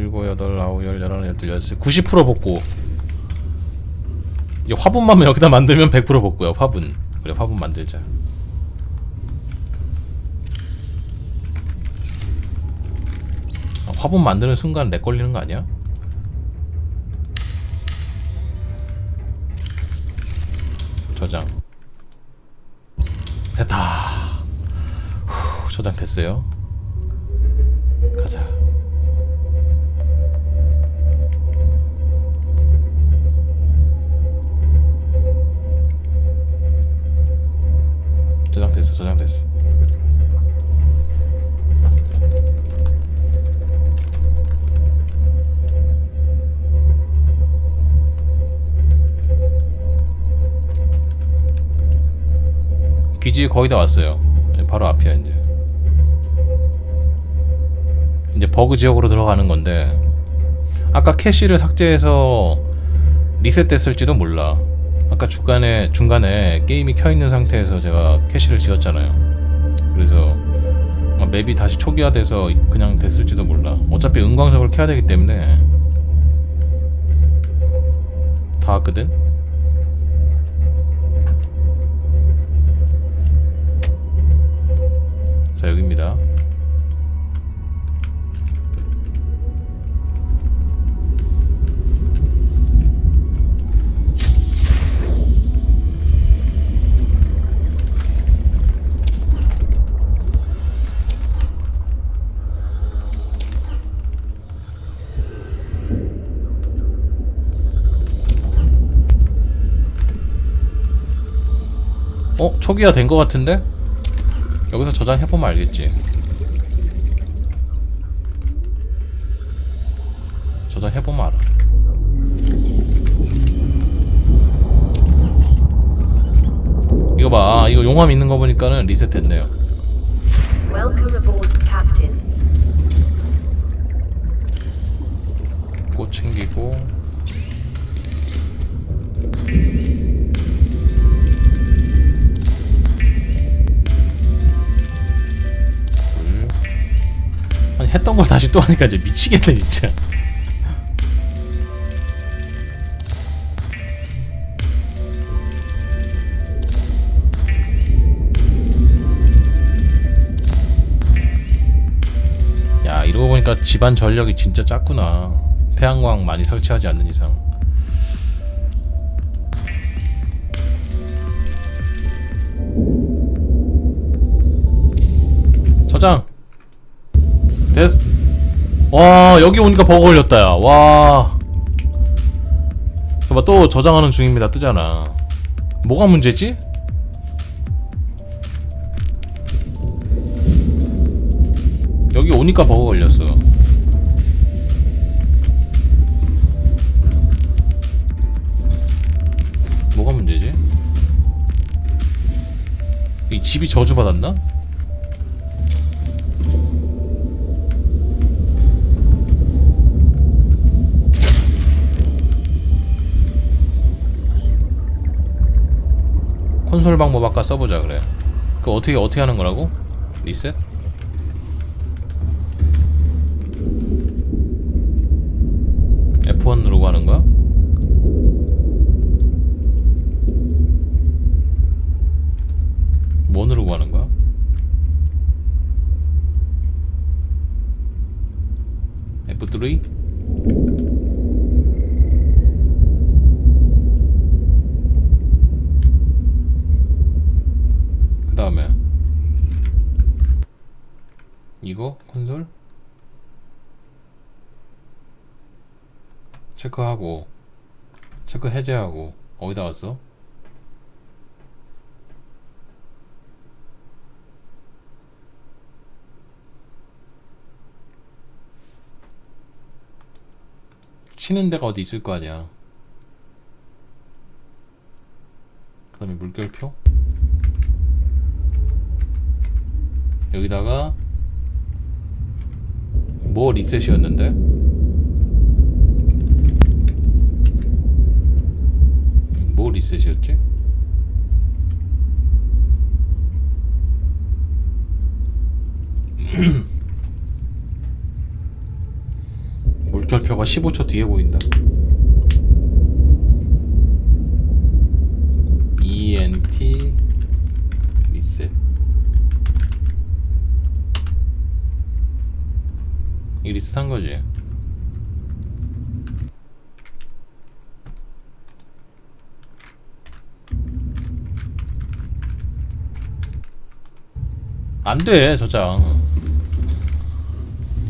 일곱, 여덟, 아홉, 열, 열하나, 열둘, 열셋 90% 복구. 이제 화분만 여기다 만들면 100% 복구야 화분. 그래 화분 만들자. 아, 화분 만드는 순간 렉 걸리는 거 아니야? 저장. 됐다. 후, 저장 됐어요. 가자 저장됐어 저장됐어. 기지 거의 다 왔어요. 네, 바로 앞이야 이제. 이제 버그 지역으로 들어가는 건데 아까 캐시를 삭제해서 리셋됐을지도 몰라 아까 중간에 중간에 게임이 켜 있는 상태에서 제가 캐시를 지었잖아요. 그래서 맵이 다시 초기화돼서 그냥 됐을지도 몰라. 어차피 은광석을 켜야 되기 때문에 다 왔거든? 자 여기입니다 어? 초기화 된 것 같은데? 여기서 저장해보면 알겠지 저장해보면 알아 이거 봐 이거 용암 있는 거 보니까는 리셋 됐네요 Welcome aboard, Captain. 꽃 챙기고 했던 걸 다시 또 하니까 이제 미치겠네 진짜. 야 이러고 보니까 집안 전력이 진짜 작구나. 태양광 많이 설치하지 않는 이상. 저장 됐. 와 여기 오니까 버거 걸렸다 야 와 봐봐 또 저장하는 중입니다 뜨잖아 뭐가 문제지? 여기 오니까 버거 걸렸어 뭐가 문제지? 이 집이 저주받았나? 콘솔 방법 아까 써보자 그래 그 어떻게 어떻게 하는 거라고? 리셋? F1 누르고 하는 거야? 뭐 누르고 하는 거야? F3? 그 다음에 이거 콘솔 체크하고 체크 해제하고 어디다 왔어? 치는 데가 어디 있을 거 아니야. 그 다음에 물결표 여기다가 뭐 리셋이었는데? 뭐 리셋이었지? 물결표가 15초 뒤에 보인다. ENT 리셋. 이 리셋한 거지. 안 돼, 저장.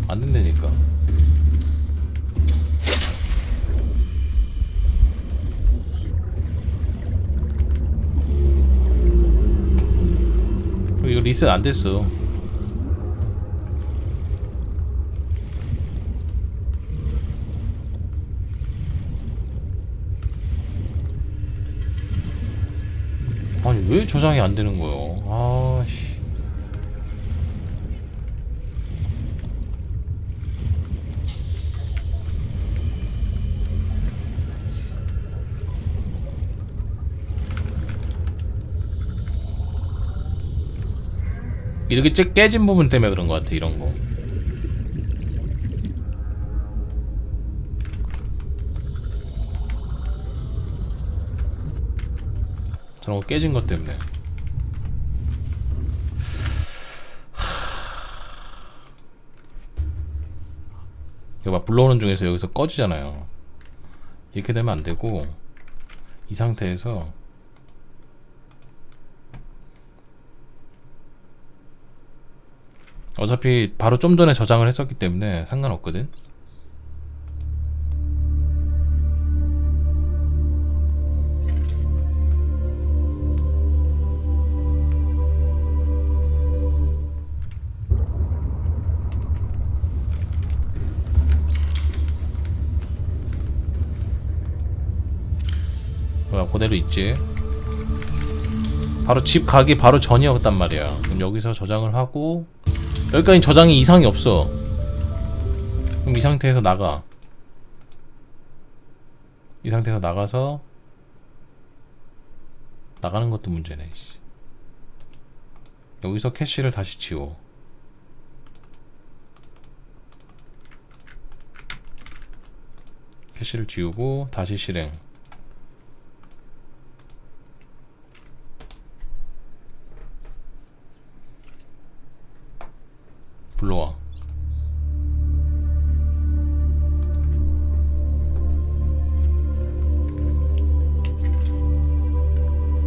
안 된다니까. 이거 리셋 안 됐어. 아니 왜 저장이 안 되는 거요? 아 씨. 이렇게 째- 깨진 부분 때문에 그런 것 같아 이런 거. 저런 거 깨진 것 때문에. 이거 막 불러오는 중에서 여기서 꺼지잖아요. 이렇게 되면 안 되고 이 상태에서 어차피 바로 좀 전에 저장을 했었기 때문에 상관없거든. 뭐야 그대로 있지. 바로 집 가기 바로 전이었단 말이야. 그럼 여기서 저장을 하고 여기까지 저장이 이상이 없어. 그럼 이 상태에서 나가. 이 상태에서 나가서 나가는 것도 문제네. 씨. 여기서 캐시를 다시 지워. 캐시를 지우고 다시 실행. 불러와.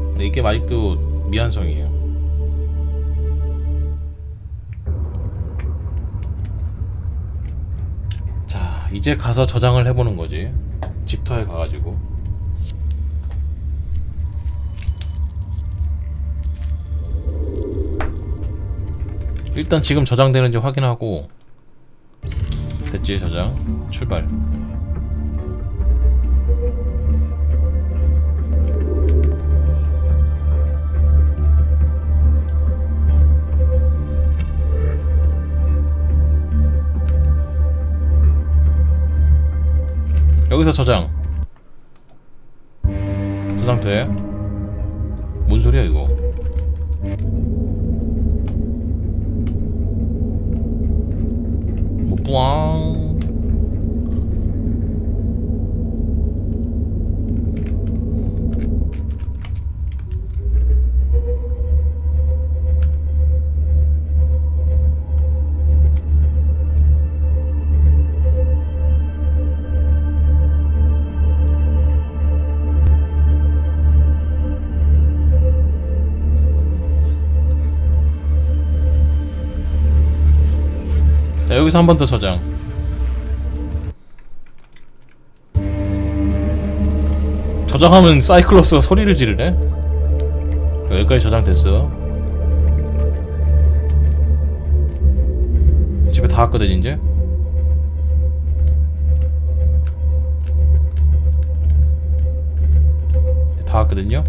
근데 이게 아직도 미완성이에요. 자, 이제 가서 저장을 해보는 거지. 집터에 가가지고. 일단 지금 저장되는지 확인하고 됐지 저장? 출발. 여기서 저장. 저장 돼? 뭔 소리야 이거 뭐 자 여기서 한 번 더 저장. 저장하면 사이클롭스가 소리를 지르네? 여기까지 저장됐어. 집에 다 왔거든 이제? 다 왔거든요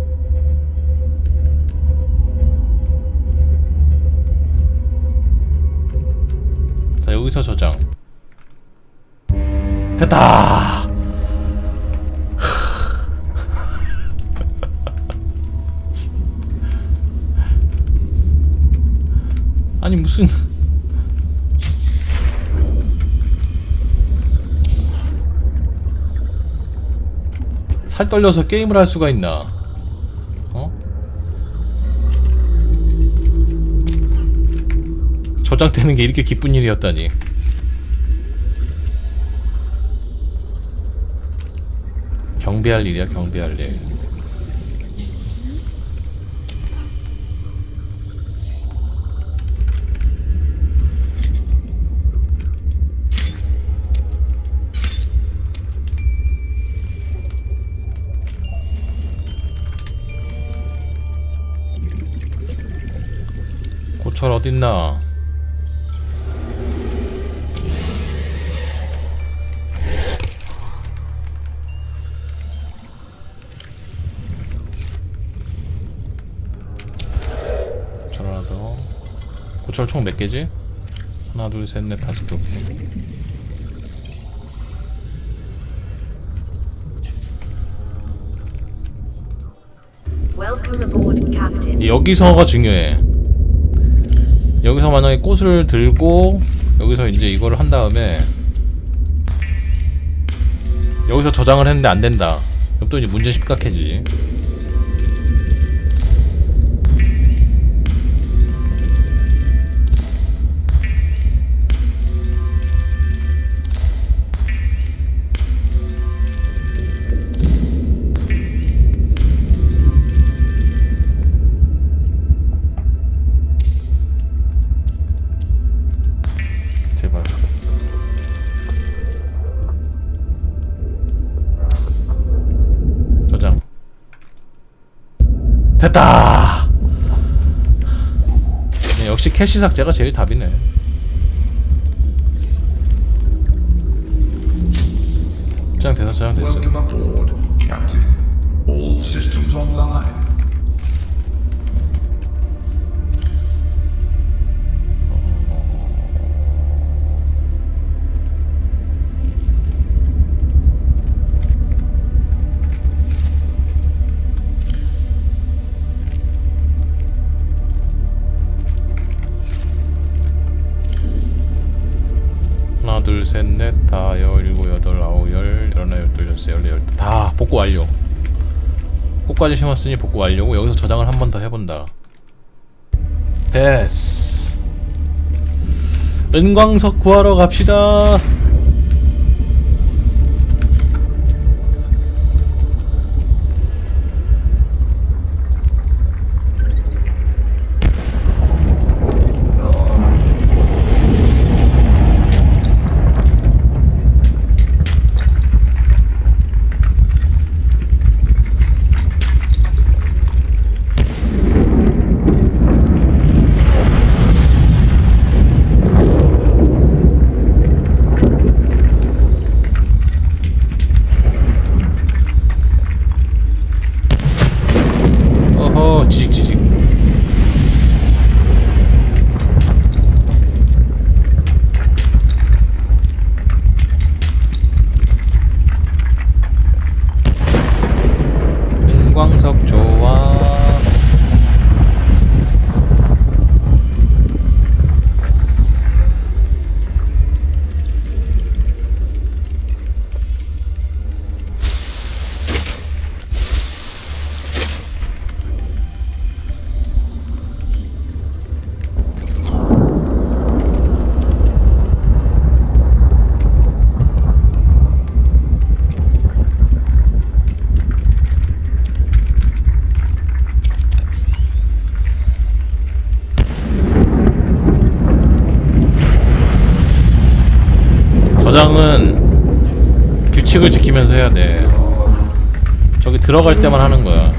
여기서 저장. 됐다. 아니 무슨. 살 떨려서 게임을 할 수가 있나? 저장되는 게 이렇게 기쁜 일이었다니. 경비할 일이야, 경비할 일. 고철 어딨나? 고철 총 몇 개지? 하나, 둘, 셋, 넷, 다섯, 개. 여기서가 중요해. 여기서 만약에 꽃을 들고 여기서 이제 이거를 한 다음에 여기서 저장을 했는데 안 된다. 그럼 또 이제 문제 심각해지. 됐다. 네, 역시 캐시 삭제가 제일 답이네. Captain. All systems online. 셋 넷다 열일곱 여덟 아홉 열 열하나 열둘 열세 열네 열다 다 복구 완료. 꽃까지 심었으니 복구 완료고 여기서 저장을 한 번 더 해본다. 됐어. 은광석 구하러 갑시다 규칙을 지키면서 해야 돼. 저기 들어갈 때만 하는 거야.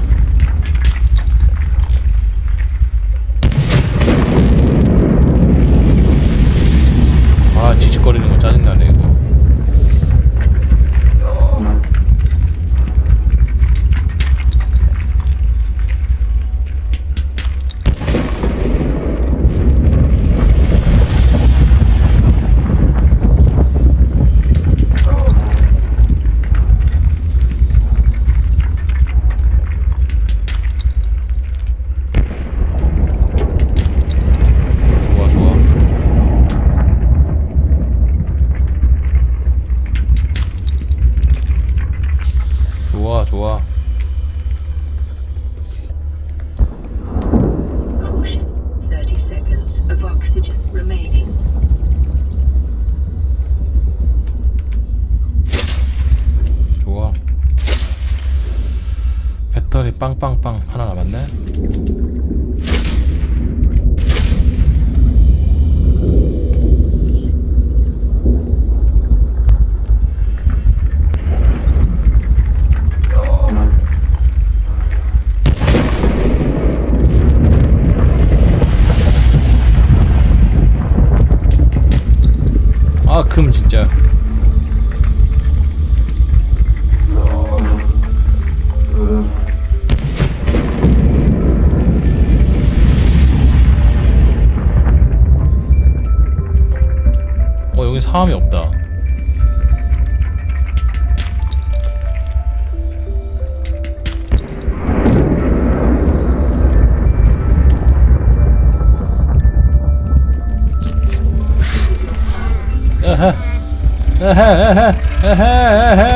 ها ها ها ها ها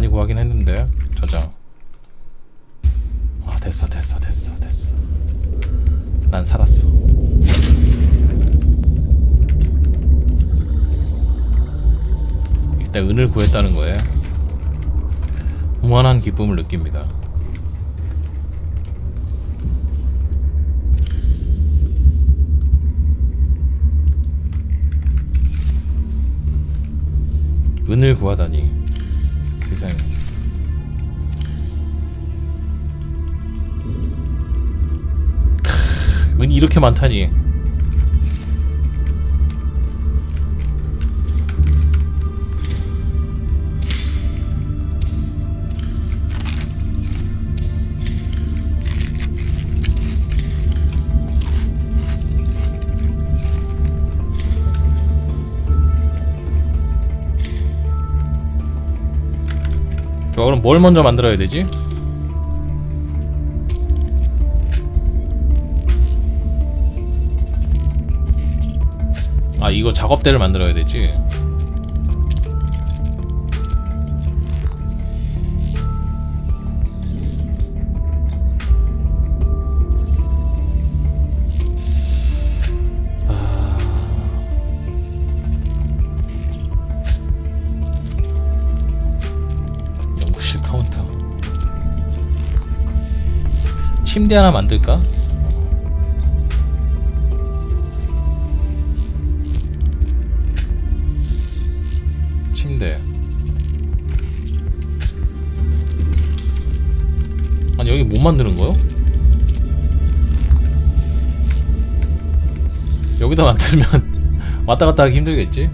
많이 구하긴 했는데 저장. 아 됐어 됐어 됐어 됐어. 난 살았어. 일단 은을 구했다는 거에 무한한 기쁨을 느낍니다. 은을 구하다니 이 이렇게 많다니 그럼 뭘 먼저 만들어야 되지? 아 이거 작업대를 만들어야 되지. 카운터. 침대 하나 만들까? 만드는 거요? 여기다 만들면 왔다 갔다 하기 힘들겠지?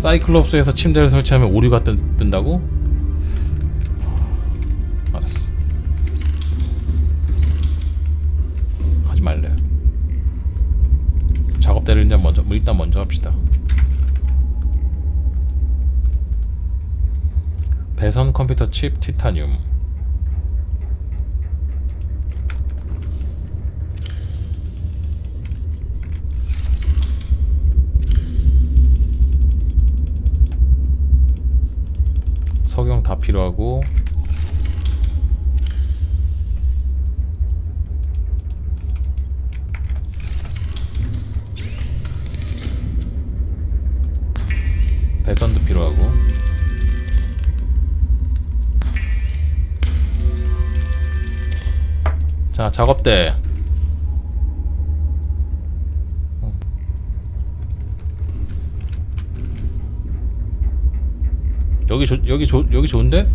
사이클롭스에서 침대를 설치하면 오류가 뜬, 뜬다고? 알았어. 하지 말래 작업대를 일단 먼저 일단 먼저 합시다. 배선 컴퓨터 칩 티타늄 석영 다 필요하고. 배선도 필요하고. 자 작업대 여기 좋 여기 좋 여기 좋은데?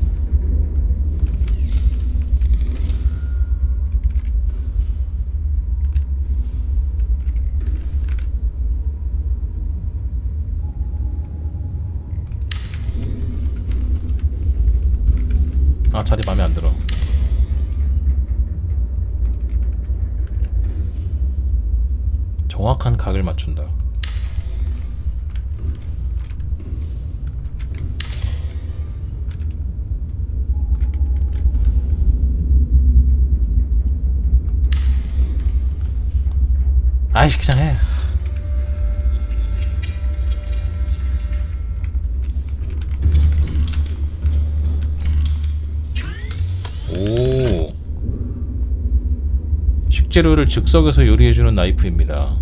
식재료를 즉석에서 요리해주는 나이프입니다.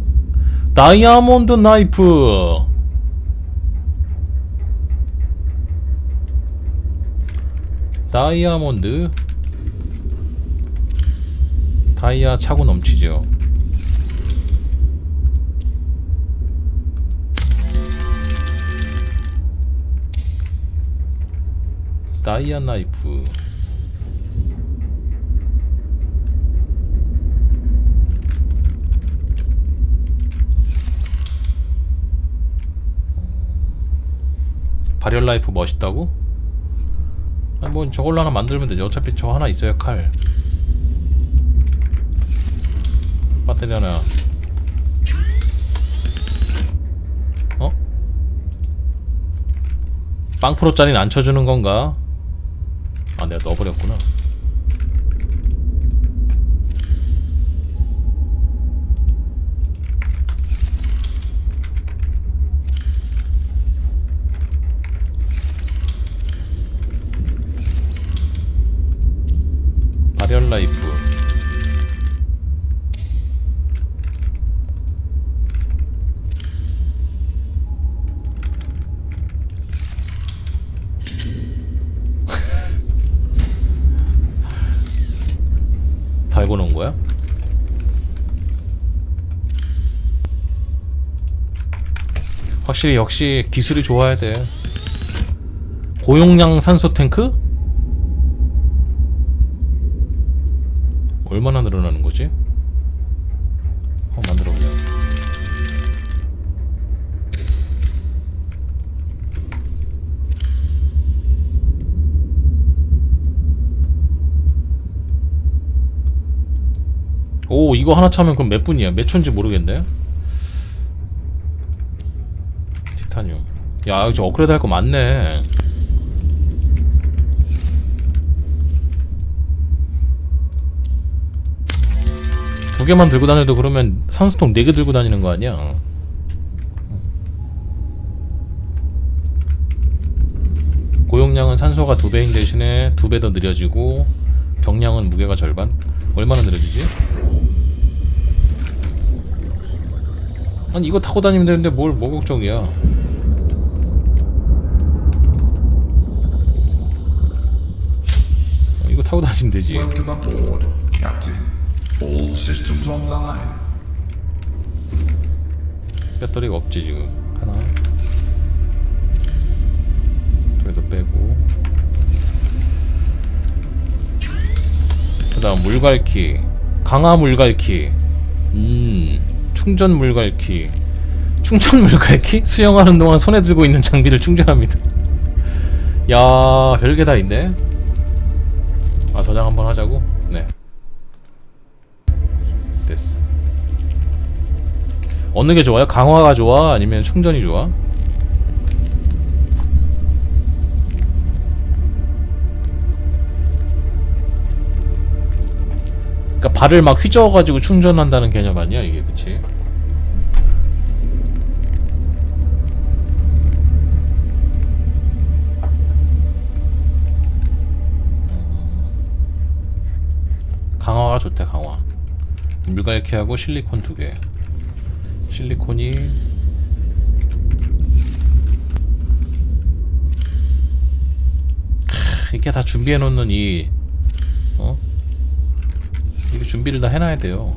다이아몬드 나이프. 다이아몬드. 다이아 차고 넘치죠. 다이아 나이프. 발열 라이프 멋있다고? 아니 뭐 저걸로 하나 만들면 되지 어차피 저 하나 있어요 칼 배터리 하나 어? 빵프로짜리는 안 쳐주는 건가? 아 내가 넣어버렸구나 발열 라이프 달고 놓은 거야? 확실히 역시 기술이 좋아야 돼. 고용량 산소 탱크? 얼마나 늘어나는 거지? 어 만들어 보자. 오 이거 하나 차면 그럼 몇 분이야? 몇 촌지 모르겠네. 티타늄. 야 이거 업그레이드 할 거 많네. 두 개만 들고 다녀도 그러면 산소통 네 개 들고 다니는 거 아니야? 고용량은 산소가 두 배인 대신에 두 배 더 느려지고 경량은 무게가 절반? 얼마나 느려지지? 아니 이거 타고 다니면 되는데 뭘 뭐 걱정이야 어, 이거 타고 다니면 되지. All systems online. 배터리가 없지 지금. 하나. 그래도 빼고. 그 다음 물갈퀴. 강화 물갈퀴. 음 충전 물갈퀴. 충전 물갈퀴? 수영하는 동안 손에 들고 있는 장비를 충전합니다. 야 별게 다 있네. 아 저장 한번 하자고? 네 됐어 어느 게 좋아요? 강화가 좋아? 아니면 충전이 좋아? 그러니까 발을 막 휘저어가지고 충전한다는 개념 아니야 이게 그치? 강화가 좋대 강화 물갈퀴하고 실리콘 두 개 실리콘이 크, 이렇게 다 준비해 놓는 이 어? 이게 준비를 다 해놔야 돼요.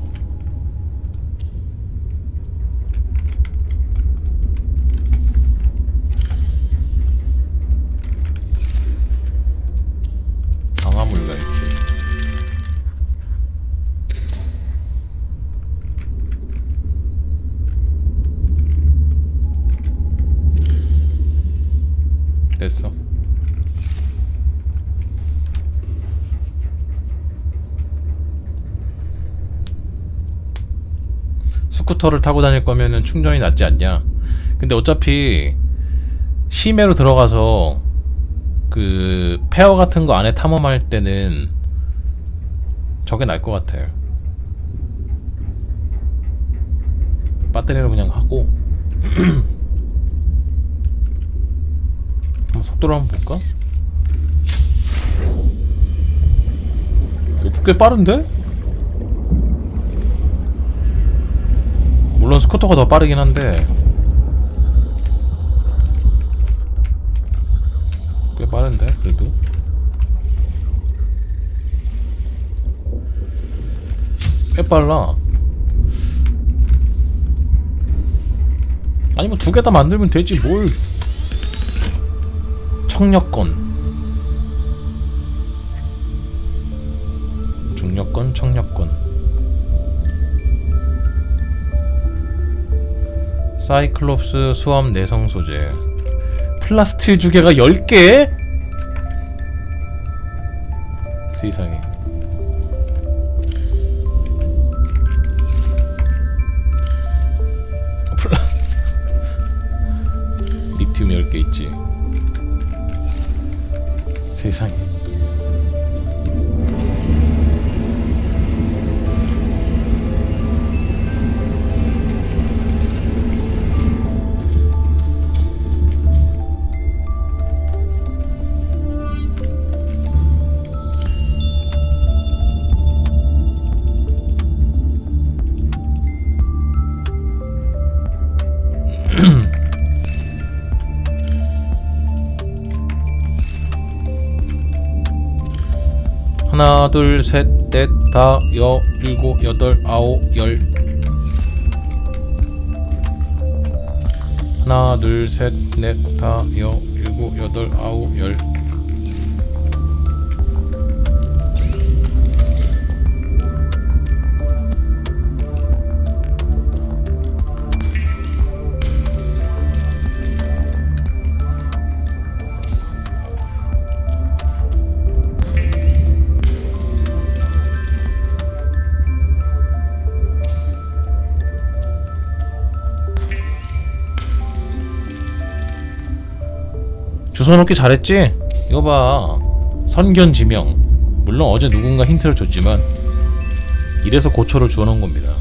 스쿠터를 타고 다닐 거면은 충전이 낫지 않냐? 근데 어차피 심해로 들어가서 그 페어 같은 거 안에 탐험할 때는 저게 나을 것 같아요. 배터리로 그냥 하고 한번 속도를 한번 볼까? 이거 꽤 빠른데? 물론 스쿠터가 더 빠르긴 한데. 꽤 빠른데 그래도? 꽤 빨라. 아니 뭐 두 개 다 만들면 되지 뭘. 청력권. 중력권 청력권 사이클롭스 수압 내성 소재. 플라스틸 주개가 10개? 세상에. 리튬 10개 있지. 세상에 하나 둘 셋 넷 다 여 일곱 여덟 아홉 열. 하나 둘 셋 넷 다 여 일곱 여덟 아홉 열 주소 놓기 잘했지? 이거 봐 선견지명 물론 어제 누군가 힌트를 줬지만 이래서 고초를 주워놓은 겁니다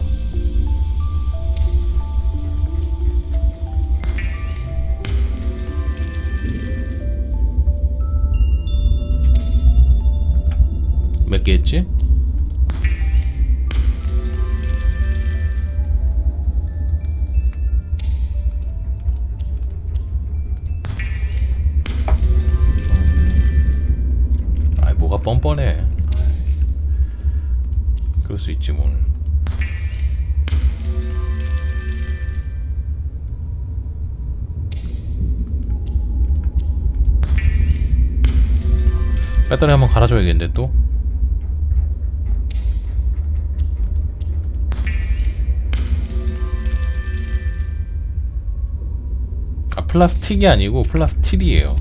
몇 개 했지? 수 있지 뭘. 배터리 한번 갈아줘야겠는데 또? 아 플라스틱이 아니고 플라스틸이에요